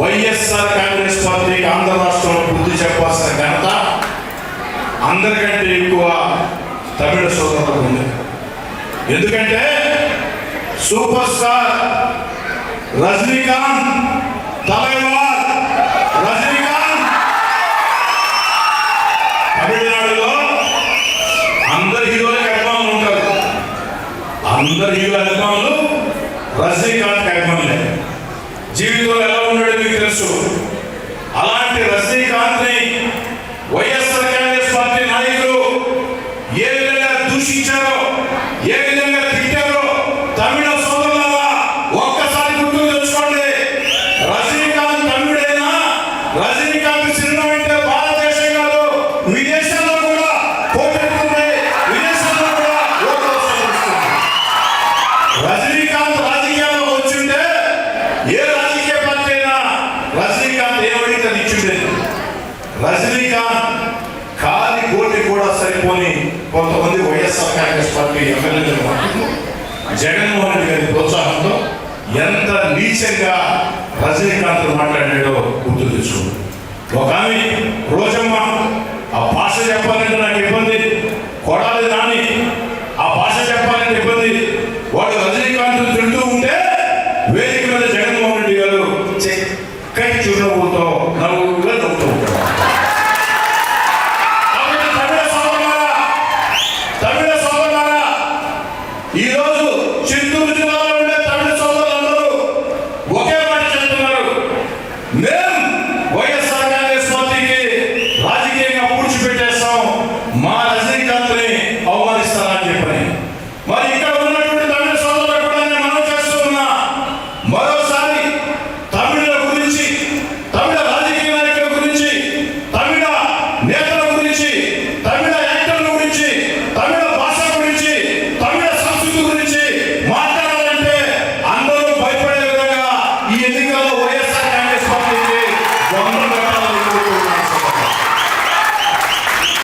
వైఎస్ఆర్ కాంగ్రెస్ పార్టీకి ఆంధ్ర రాష్ట్రంలో బుద్ధి చెప్పాల్సిన ఘనత అందరికంటే ఎక్కువ తమిళ సోదరులకు ఉంది. ఎందుకంటే సూపర్ స్టార్ రజనీకాంత్ తలైవార్ రజనీకాంత్. తమిళనాడులో అందరి హీరోలకు అభిమానులు ఉంటారు. అందరి హీరోల అభిమానులు రజనీకాంత్ అభిమానులే. జీవితంలో తమిళ సోదరులారా ఒక్కసారి గుర్తు తెచ్చుకోండి. రజనీకాంత్ తమిళుడైనా రజనీకాంత్ సినిమా అంటే భారతదేశం కాదు విదేశాల్లో కూడా పోటెత్తుంది విదేశాల్లో కూడా రజనీకాంత్ రాజకీయాల్లో వచ్చింటే ఏ రాజకీయ పార్టీ అయినా రజనీకాంత్ ఏమడిగితే అది రజనీకాంత్ కాలి కోటి కూడా సరిపోని కొంతమంది వైఎస్ఆర్ కాంగ్రెస్ పార్టీ ఎమ్మెల్యేలు మాట్లాడుతున్నారు జగన్మోహన్ రెడ్డి గారి ప్రోత్సాహంతో ఎంత నీచంగా రజనీకాంత్ మాట్లాడాడో గుర్తు తెచ్చుకోండి. ఒక ఆమె రోజమ్మ ఆ భాష చెప్పాలంటే నాకు ఇబ్బంది. కొడాలి నాని ఆ భాష చెప్పాలంటే ఇబ్బంది. వాడు రజనీకాంత్ తింటూ ఉంటే వేదిక మీద జగన్మోహన్ రెడ్డి గారు చక్కటి చిరునవ్వుతో నవ్వు